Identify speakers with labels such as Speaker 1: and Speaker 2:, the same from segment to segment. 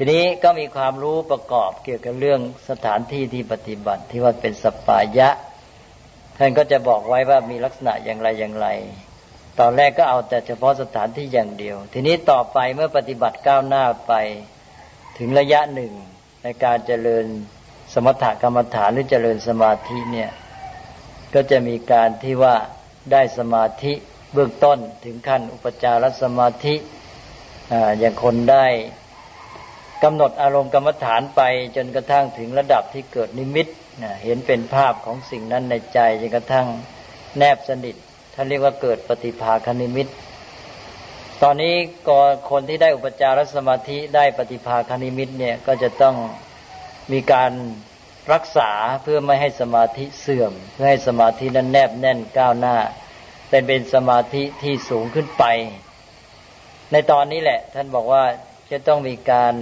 Speaker 1: ทีนี้ก็มีความรู้ประกอบเกี่ยวกับเรื่องสถานที่ที่ปฏิบัติที่ว่าเป็นสปายะ ท่านก็จะบอกไว้ว่ามีลักษณะอย่างไรอย่างไร ตอนแรกก็เอาแต่เฉพาะสถานที่อย่างเดียว ทีนี้ต่อไปเมื่อปฏิบัติก้าวหน้าไปถึงระยะหนึ่งในการเจริญสมถกรรมฐานหรือเจริญสมาธิเนี่ยก็จะมีการที่ว่าได้สมาธิเบื้องต้นถึงขั้นอุปจารสมาธิอย่างคนได้ กำหนดอารมณ์กรรมฐานไปจนกระทั่งถึงระดับที่เกิดนิมิตเห็นเป็นภาพของสิ่งนั้นในใจจนกระทั่งแนบสนิทท่านเรียกว่าเกิดปฏิภาคนิมิต ตอนนี้ก็คนที่ได้อุปจารสมาธิได้ปฏิภาคนิมิตเนี่ยก็จะต้องมีการรักษาเพื่อไม่ให้สมาธิเสื่อม เพื่อให้สมาธินั้นแนบแน่นก้าวหน้า เป็นเป็นสมาธิที่สูงขึ้นไป ในตอนนี้แหละ ท่านบอกว่า จะต้องมีการ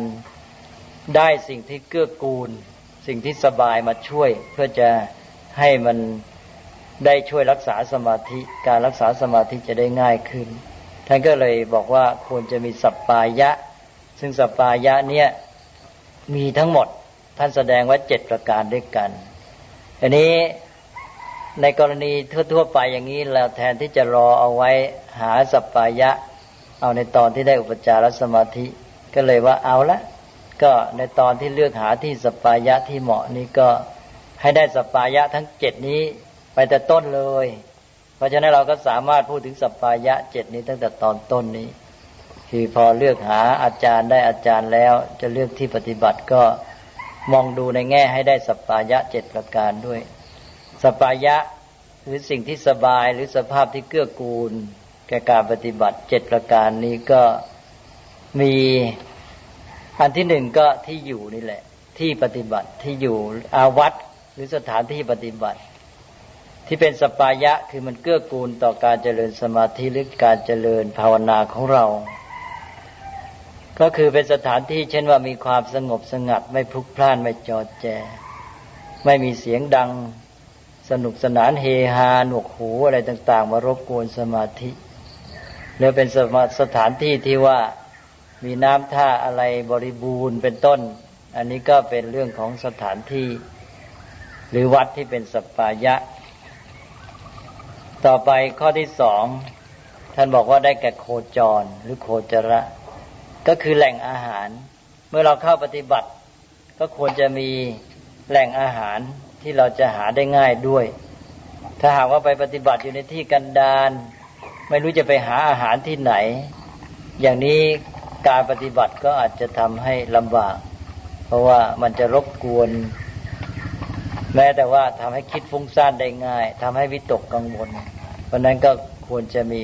Speaker 1: ได้สิ่งที่เกื้อกูล สิ่งที่สบายมาช่วย เพื่อจะให้มันได้ช่วยรักษาสมาธิ การรักษาสมาธิจะได้ง่ายขึ้น ท่านก็เลยบอกว่าควรจะมีสัปปายะ ซึ่งสัปปายะเนี่ยมีทั้งหมดท่านแสดงว่าเจ็ดประการด้วยกันอันนี้ในกรณีทั่วๆไปอย่างนี้เราแทนที่จะรอเอาไว้หาสัปปายะ เอาในตอนที่ได้อุปจารสมาธิ ก็เลยว่าเอาละ ก็ในตอนที่เลือกหาที่สปายะที่เหมาะนี้ก็ให้ได้สปายะทั้งเจ็ดนี้ไปแต่ต้นเลย เพราะฉะนั้นเราก็สามารถพูดถึงสปปายะเจ็ดนี้ตั้งแต่ตอนต้นนี้ คือพอเลือกหาอาจารย์ได้อาจารย์แล้ว จะเลือกที่ปฏิบัติก็มองดูในแง่ให้ได้สปายะเจ็ดประการด้วย สปายะหรือสิ่งที่สบายหรือสภาพที่เกื้อกูลแก่การปฏิบัติเจ็ดประการนี้ก็ มีอันที่หนึ่งก็ที่อยู่นี่แหละ ที่ปฏิบัติที่อยู่อาวัตหรือสถานที่ปฏิบัติ ที่เป็นสปายะคือมันเกื้อกูลต่อการเจริญสมาธิหรือการเจริญภาวนาของเรา ก็คือเป็นสถานที่เช่นว่ามีความสงบสงัด ไม่พลุกพล่านไม่จอดแจ ไม่มีเสียงดัง สนุกสนานเฮฮาหนวกหูอะไรต่าง ๆ มารบกวนสมาธิ แล้วเป็นสถานที่ที่ว่า มีน้ำท่าอะไรบริบูรณ์เป็นต้น อันนี้ก็เป็นเรื่องของสถานที่ หรือวัดที่เป็นสปายะ ต่อไปข้อที่สองท่านบอกว่าได้แก่โคจรหรือโคจระ ก็คือแหล่งอาหาร เมื่อเราเข้าปฏิบัติ ก็ควรจะมีแหล่งอาหารที่เราจะหาได้ง่ายด้วย ถ้าหากว่าไปปฏิบัติอยู่ในที่กันดารไม่รู้จะไปหาอาหารที่ไหน อย่างนี้ การปฏิบัติก็อาจจะทำให้ลำบาก เพราะว่ามันจะรบกวน แม้แต่ว่าทำให้คิดฟุ้งซ่านได้ง่ายทำให้วิตกกังวล เพราะนั้นก็ควรจะมี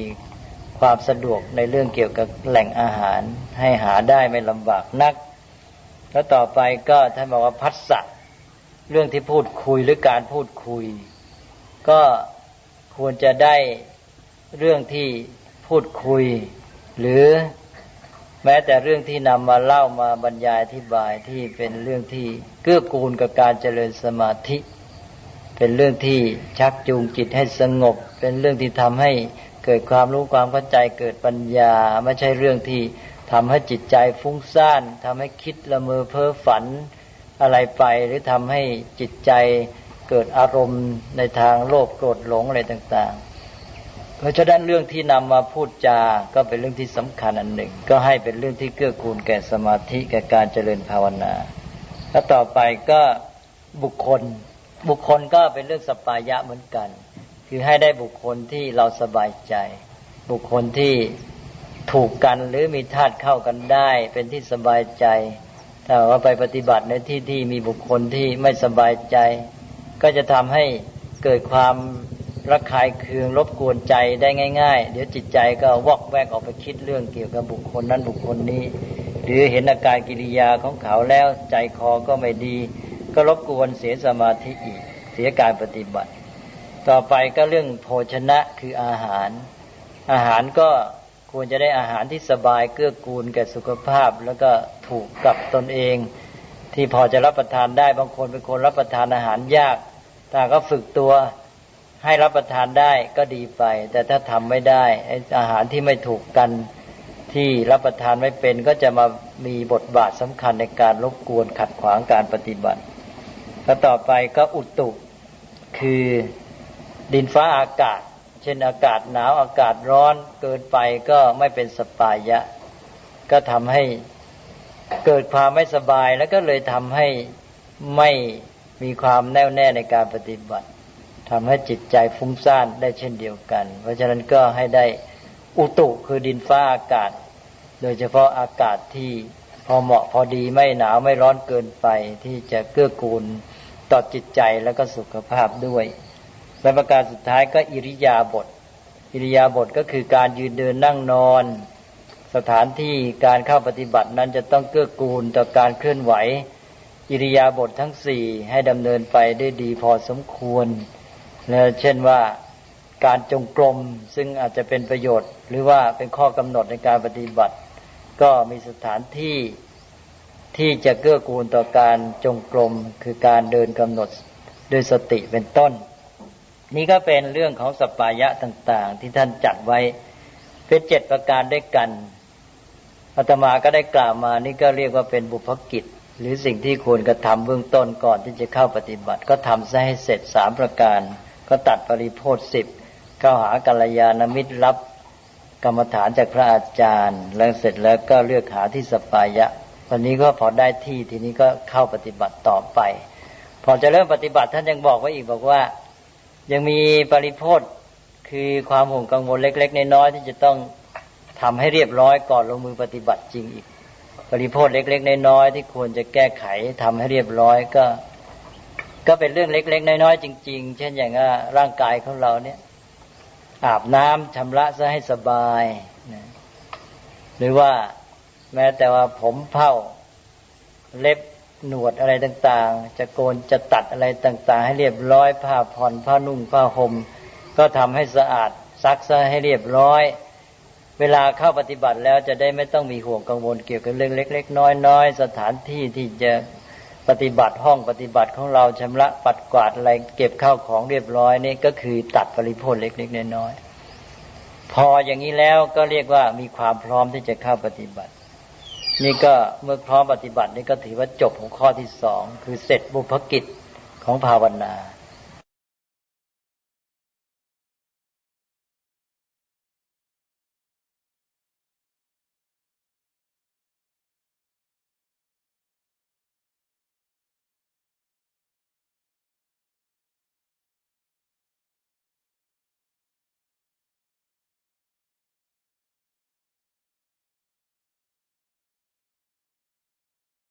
Speaker 1: ความสะดวกในเรื่องเกี่ยวกับแหล่งอาหาร ให้หาได้ไม่ลำบากนัก แล้วต่อไปก็ท่านบอกว่าพัสสะเรื่องที่พูดคุยหรือการพูดคุย ก็ควรจะได้เรื่องที่พูดคุย หรือ แม้แต่เรื่องที่นำมาเล่ามาบรรยายอธิบายที่เป็นเรื่องที่เกื้อกูลกับการเจริญสมาธิ เป็นเรื่องที่ชักจูงจิตให้สงบ เป็นเรื่องที่ทำให้เกิดความรู้ความเข้าใจเกิดปัญญา ไม่ใช่เรื่องที่ทำให้จิตใจฟุ้งซ่านทำให้คิดละเมอเพ้อฝันอะไรไปหรือทำให้จิตใจเกิดอารมณ์ในทางโลภโกรธหลงอะไรต่างๆ เพราะฉะนั้นเรื่องที่นำมาพูดจาก็เป็นเรื่องที่สำคัญอันหนึ่ง ก็ให้เป็นเรื่องที่เกื้อกูลแก่สมาธิแก่การเจริญภาวนาแล้วต่อไปก็บุคคล บุคคลก็เป็นเรื่องสปายะเหมือนกัน คือให้ได้บุคคลที่เราสบายใจ บุคคลที่ถูกกันหรือมีธาตุเข้ากันได้ เป็นที่สบายใจถ้าว่าไปปฏิบัติในที่ที่มีบุคคลที่ไม่สบายใจ ก็จะทำให้เกิดความ ระคายเคืองรบกวนใจได้ง่าย ๆ เดี๋ยวจิตใจก็วอกแวกออกไปคิดเรื่องเกี่ยวกับบุคคลนั้นบุคคลนี้ หรือเห็นอาการกิริยาของเขาแล้วใจคอก็ไม่ดี ก็รบกวนเสียสมาธิอีก เสียการปฏิบัติ ต่อไปก็เรื่องโภชนะคืออาหาร อาหารก็ควรจะได้อาหารที่สบายเกื้อกูลแก่สุขภาพ แล้วก็ถูกกับตนเอง ที่พอจะรับประทานได้บางคนเป็นคนรับประทานอาหารยากถ้าก็ฝึกตัว ให้รับประทานได้ก็ดีไป แต่ถ้าทำไม่ได้อาหารที่ไม่ถูกกันที่รับประทานไม่เป็นก็จะมามีบทบาทสำคัญในการรบกวนขัดขวางการปฏิบัติแล้วต่อไปก็อุตุคือดินฟ้าอากาศ เช่นอากาศหนาวอากาศร้อนเกินไปก็ไม่เป็นสปายะ ก็ทำให้เกิดความไม่สบายแล้วก็เลยทำให้ไม่มีความแน่วแน่ในการปฏิบัติ ทำให้จิตใจฟุ้งซ่านได้เช่นเดียวกัน เพราะฉะนั้นก็ให้ได้อุตุคือดินฟ้าอากาศ โดยเฉพาะอากาศที่พอเหมาะพอดีไม่หนาวไม่ร้อนเกินไป ที่จะเกื้อกูลต่อจิตใจแล้วก็สุขภาพด้วยและประการสุดท้ายก็อิริยาบถอิริยาบถก็คือการยืนเดินนั่งนอน สถานที่การเข้าปฏิบัตินั้นจะต้องเกื้อกูลต่อการเคลื่อนไหว อิริยาบถททั้งสี่ให้ดำเนินไปได้ดีพอสมควร และเช่นว่าการจงกรมซึ่งอาจจะเป็นประโยชน์ หรือว่าเป็นข้อกำหนดในการปฏิบัติ ก็มีสถานที่ที่จะเกื้อกูลต่อการจงกรมคือการเดินกำหนดด้วยสติเป็นต้น นี่ก็เป็นเรื่องของสปายะต่าง ๆ ที่ท่านจัดไว้เป็นเจ็ดประการด้วยกันอาตมาก็ได้กล่าวมานี่ก็เรียกว่าเป็นบุพกิจ หรือสิ่งที่ควรกระทำเบื้องต้นก่อนที่จะเข้าปฏิบัติ ก็ทำซะให้เสร็จสามประการ ก็ตัดปริโพธสิบเข้าหากัลยาณมิตรรับกรรมฐานจากพระอาจารย์ แล้วเสร็จแล้วก็เลือกหาที่สปายะวันนี้ก็พอได้ที่ทีนี้ก็เข้าปฏิบัติต่อไป พอจะเริ่มปฏิบัติท่านยังบอกไว้อีกบอกว่า ยังมีปริโพธคือความห่วงกังวลเล็ก ๆ น้อยๆที่จะต้องทำให้เรียบร้อยก่อนลงมือปฏิบัติจริงอีก ปริโพธเล็ก ๆ น้อยๆที่ควรจะแก้ไขทำให้เรียบร้อยก็ ก็เป็นเรื่องเล็ก ๆ น้อยๆจริง ๆ เช่นอย่างว่าร่างกายของเราเนี่ย อาบน้ำชำระซะให้สบายนะหรือว่าแม้แต่ว่าผมเผาเล็บหนวดอะไรต่าง ๆ จะโกนจะตัดอะไรต่าง ๆ ให้เรียบร้อยผ้าผ่อนผ้านุ่งผ้าห่มก็ทำให้สะอาดซักซะให้เรียบร้อย เวลาเข้าปฏิบัติแล้วจะได้ไม่ต้องมีห่วงกังวลเกี่ยวกับเรื่องเล็ก ๆ น้อยๆสถานที่ที่จะ ปฏิบัติห้องปฏิบัติของเราชำระปัดกวาดอะไรเก็บข้าวของเรียบร้อยนี่ก็คือตัดปริโภคเล็กๆน้อยๆพออย่างนี้แล้วก็เรียกว่ามีความพร้อมที่จะเข้าปฏิบัติ นี่ก็เมื่อพร้อมปฏิบัตินี่ก็ถือว่าจบหัวข้อที่สองคือเสร็จบุพกิจของภาวนา